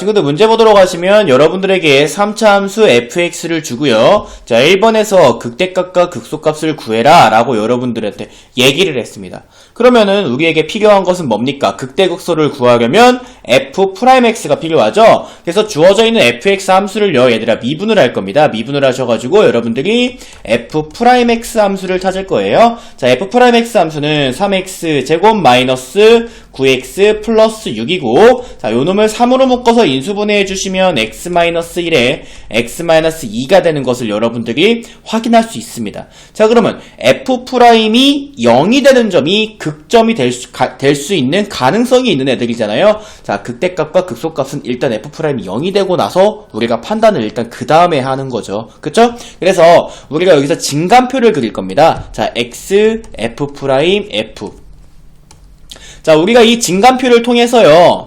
친구들 문제 보도록 하시면 여러분들에게 3차 함수 fx를 주고요. 자, 1번에서 극대값과 극소값을 구해라 라고 여러분들한테 얘기를 했습니다. 그러면은 우리에게 필요한 것은 뭡니까? 극대극소를 구하려면 f'x가 필요하죠? 그래서 주어져 있는 fx 함수를요, 얘들아 미분을 할 겁니다. 미분을 하셔가지고 여러분들이 f'x 함수를 찾을 거예요. 자, f'x 함수는 3x 제곱 마이너스 9x 플러스 6이고 자, 요 놈을 3으로 묶어서 인수분해해 주시면 x-1에 x-2가 되는 것을 여러분들이 확인할 수 있습니다. 자, 그러면 f'이 0이 되는 점이 극점이 될 수, 있는 가능성이 있는 애들이잖아요. 자, 극대값과 극소값은 일단 f'이 0이 되고 나서 우리가 판단을 일단 그 다음에 하는 거죠. 그쵸? 그래서 우리가 여기서 진간표를 그릴 겁니다. 자, x, f', f. 자, 우리가 이 진간표를 통해서요.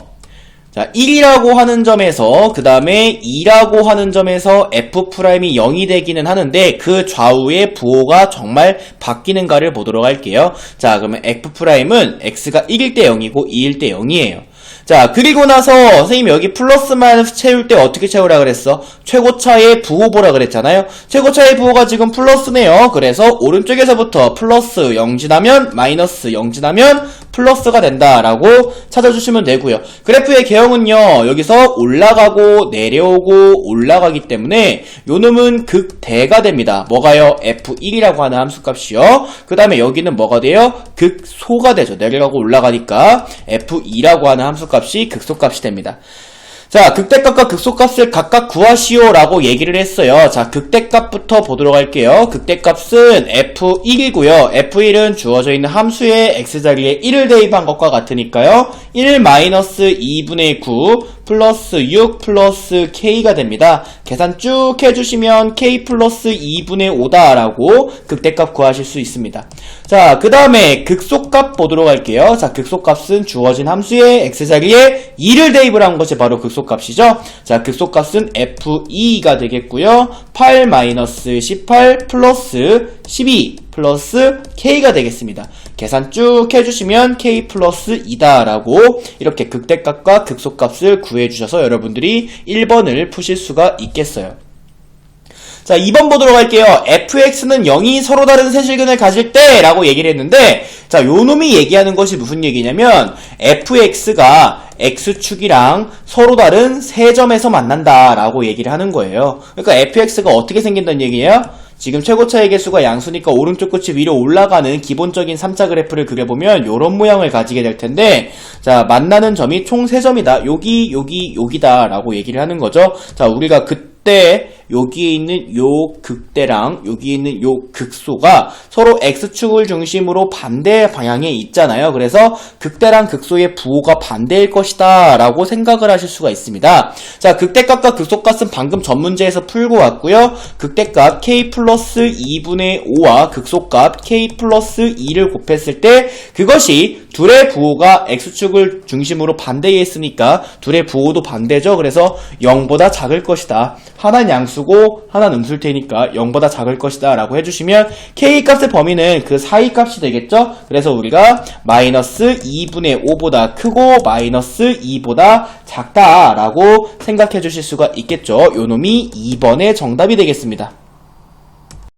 자, 1이라고 하는 점에서 그 다음에 2라고 하는 점에서 f'이 0이 되기는 하는데 그 좌우의 부호가 정말 바뀌는가를 보도록 할게요. 자, 그러면 f'은 x가 1일 때 0이고 2일 때 0이에요. 자, 그리고 나서 선생님이 여기 플러스 마이너스 채울 때 어떻게 채우라 그랬어? 최고차의 부호 보라 그랬잖아요. 최고차의 부호가 지금 플러스네요. 그래서 오른쪽에서부터 플러스 0 지나면 마이너스 0 지나면 플러스가 된다라고 찾아주시면 되고요. 그래프의 개형은요. 여기서 올라가고 내려오고 올라가기 때문에 요 놈은 극대가 됩니다. 뭐가요? f1이라고 하는 함수값이요. 그 다음에 여기는 뭐가 돼요? 극소가 되죠. 내려가고 올라가니까 f2라고 하는 함수값이 극소값이 됩니다. 자, 극대값과 극소값을 각각 구하시오라고 얘기를 했어요. 자, 극대값부터 보도록 할게요. 극대값은 F1이고요. F1은 주어져 있는 함수의 x자리에 1을 대입한 것과 같으니까요. 1 마이너스 2분의 9 플러스 6 플러스 k가 됩니다. 계산 쭉 해주시면 k 플러스 2분의 5다라고 극대값 구하실 수 있습니다. 자, 그 다음에 극소값 보도록 할게요. 자, 극소값은 주어진 함수의 x자리에 2를 대입을 한 것이 바로 극소값이죠. 자, 극소값은 f2가 되겠고요. 8 마이너스 18 플러스 12 플러스 k가 되겠습니다. 계산 쭉 해주시면 k 플러스 2다라고 이렇게 극대값과 극소값을 구해주셔서 여러분들이 1번을 푸실 수가 있겠어요. 자, 2번 보도록 할게요. fx는 0이 서로 다른 세실근을 가질 때 라고 얘기를 했는데, 자, 요 놈이 얘기하는 것이 무슨 얘기냐면, fx가 x축이랑 서로 다른 세 점에서 만난다 라고 얘기를 하는 거예요. 그러니까 fx가 어떻게 생긴다는 얘기예요? 지금 최고차의 개수가 양수니까 오른쪽 끝이 위로 올라가는 기본적인 3차 그래프를 그려보면 이런 모양을 가지게 될 텐데 자 만나는 점이 총 3점이다 여기 여기 여기다 라고 얘기를 하는 거죠 자 우리가 그때 여기에 있는 요 극대랑 여기에 있는 요 극소가 서로 x축을 중심으로 반대 방향에 있잖아요. 그래서 극대랑 극소의 부호가 반대일 것이다 라고 생각을 하실 수가 있습니다. 자 극대값과 극소값은 방금 전 문제에서 풀고 왔고요. 극대값 k 플러스 2분의 5와 극소값 k 플러스 2를 곱했을 때 그것이 둘의 부호가 x축을 중심으로 반대에 있으니까 둘의 부호도 반대죠. 그래서 0보다 작을 것이다. 하나는 양수 고 하나는 음술테니까 0보다 작을 것이다 라고 해주시면 k 값의 범위는 그 사이 값이 되겠죠? 그래서 우리가 마이너스 2분의 5보다 크고 마이너스 2보다 작다 라고 생각해 주실 수가 있겠죠? 요 놈이 2번의 정답이 되겠습니다